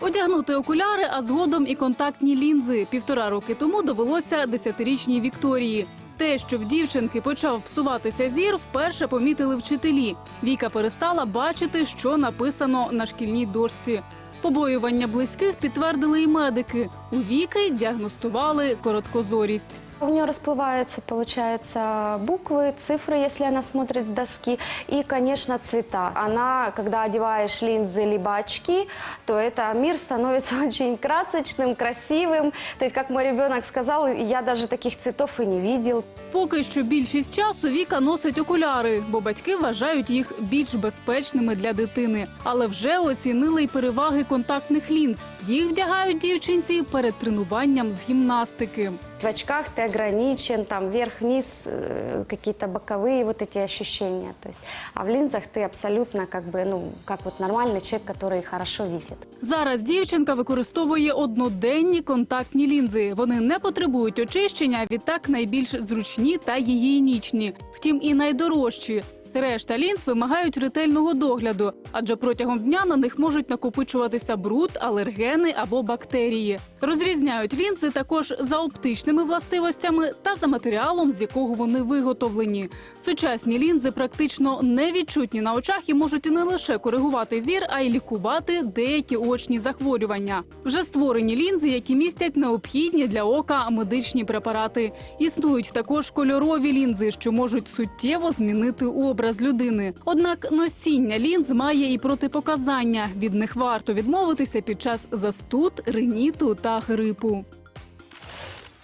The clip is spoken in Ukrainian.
Одягнути окуляри, а згодом і контактні лінзи. Півтора роки тому довелося десятирічній Вікторії. Те, що в дівчинки почав псуватися зір, вперше помітили вчителі. Віка перестала бачити, що написано на шкільній дошці. Побоювання близьких підтвердили і медики. У віки діагностували короткозорість. У нее расплываются, получается, буквы, цифры, если она смотрит с доски, и, конечно, цвета. Она, когда одеваешь линзы либо очки, то это мир становится очень красочным, красивым. То есть, как мой ребенок сказал, я даже таких цветов и не видел. Поки що більшість часу Віка носить окуляри, бо батьки вважають їх більш безпечними для дитини. Але вже оцінили й переваги контактних лінз. Їх вдягають дівчинці перед тренуванням з гімнастики. В очках ты ограничен, там вверх-вниз, э, какие-то боковые вот эти ощущения. То есть, а в линзах ты абсолютно как бы, ну, как вот нормальный человек, который хорошо видит. Зараз дівчинка використовує одноденні контактні лінзи. Вони не потребують очищення, відтак найбільш зручні та гігієнічні. Втім, і найдорожчі. Решта лінз вимагають ретельного догляду, адже протягом дня на них можуть накопичуватися бруд, алергени або бактерії. Розрізняють лінзи також за оптичними властивостями та за матеріалом, з якого вони виготовлені. Сучасні лінзи практично невідчутні на очах і можуть не лише коригувати зір, а й лікувати деякі очні захворювання. Вже створені лінзи, які містять необхідні для ока медичні препарати. Існують також кольорові лінзи, що можуть суттєво змінити образ людини. Однак носіння лінз має і протипоказання. Від них варто відмовитися під час застуд, риніту та грипу.